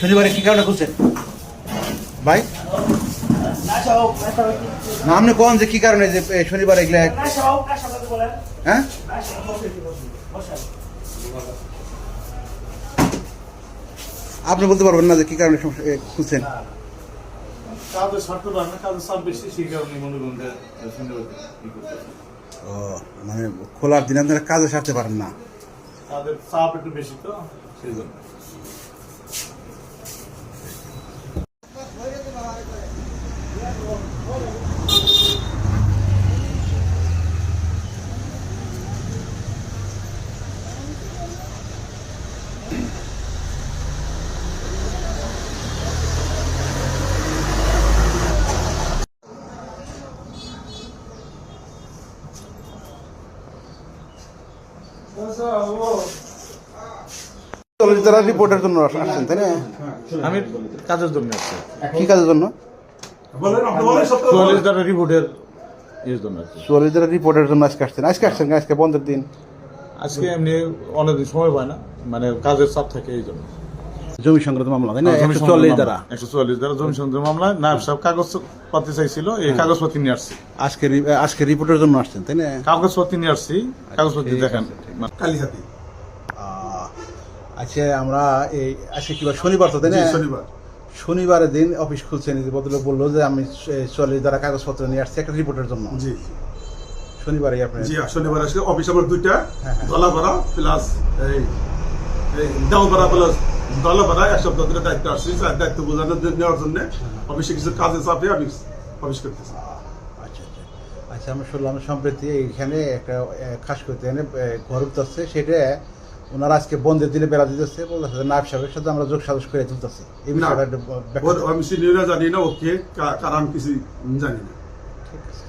শনিবারে কি কারণে খুলছেন? ভাই? না আপনি কোন যে কি কারণে যে শনিবার এগুলা হ্যাঁ? আপনি বলতে পারবেন না যে কি কারণে সমস্যা- এ, খুলছেন? কাজে ছাড়তে পারে না, কাজের চাপ বেশি, সেই কারণে মনে করুন যে শনিবার ই করতেছে। ও মানে খোলার দিন আপনারা কাজে সারতে পারেন না। কাজের চাপ একটু বেশি তো সেই জন্য তারা রিপোর্টের জন্য আসছেন তাই না? আমি কাজের জন্য আসছি। কি কাজের জন্য? চুয়াল্লিশ দ্বারা রিপোর্টের চুয়াল্লিশ যারা রিপোর্টের জন্য আজকে আসছেন আজকে আসছেন আজকে বন্ধের দিন। আজকে এমনি অনেকদিন সময় পায় না মানে কাজের চাপ থাকে এই জন্য। জমি সংক্রান্ত মামলা তাই না? একশো চল্লিশ দ্বারা। একশো চুয়াল্লিশ দ্বারা জমি সংক্রান্ত মামলা। নায়ব সাহেব কাগজপত্র চাইছিল এই কাগজপত্র নিয়ে আসছি। আজকে আজকে রিপোর্টের জন্য আসছেন তাই না? কাগজপত্র নিয়ে আসছি। কাগজপত্র ঠিক দেখেন। আছে, ঠিক। আচ্ছা আমরা এই আজকে কি বার? শনিবার তো তাই না? শনিবার। শনিবারের দিন অফিস খুলছেন বদলে বলল যে আমি চল্লিশ দ্বারা কাগজপত্র নিয়ে আসছি একটা রিপোর্টের জন্য। জি শনিবারে আপনি জি শনিবার আসলে অফিস আমার দুইটা হ্যাঁ, হ্যাঁ। প্লাস এই এই দেওপাড়া প্লাস ধলাপাড়া এক সপ্তাহ ধরে দায়িত্ব আসছি দায়িত্ব বোঝানোর নেওয়ার জন্য অফিসে কিছু কাজে চাপে আমি অফিস করতেছি। আচ্ছা আচ্ছা। আচ্ছা আমরা শুনলাম সম্প্রতি এইখানে একটা খাস করতে এনে ঘর উঠতেছে সেটা ওনারা আজকে বন্ধের দিনে বেড়া দিতেছে বলতেছে নায়ব সাহেবের সাথে আমরা যোগ সাজস করে তুলতেছি। এই বিষয়টা আমি সিনিয়ররা জানি না ওকে কারণ কিছু জানি না। ঠিক আছে।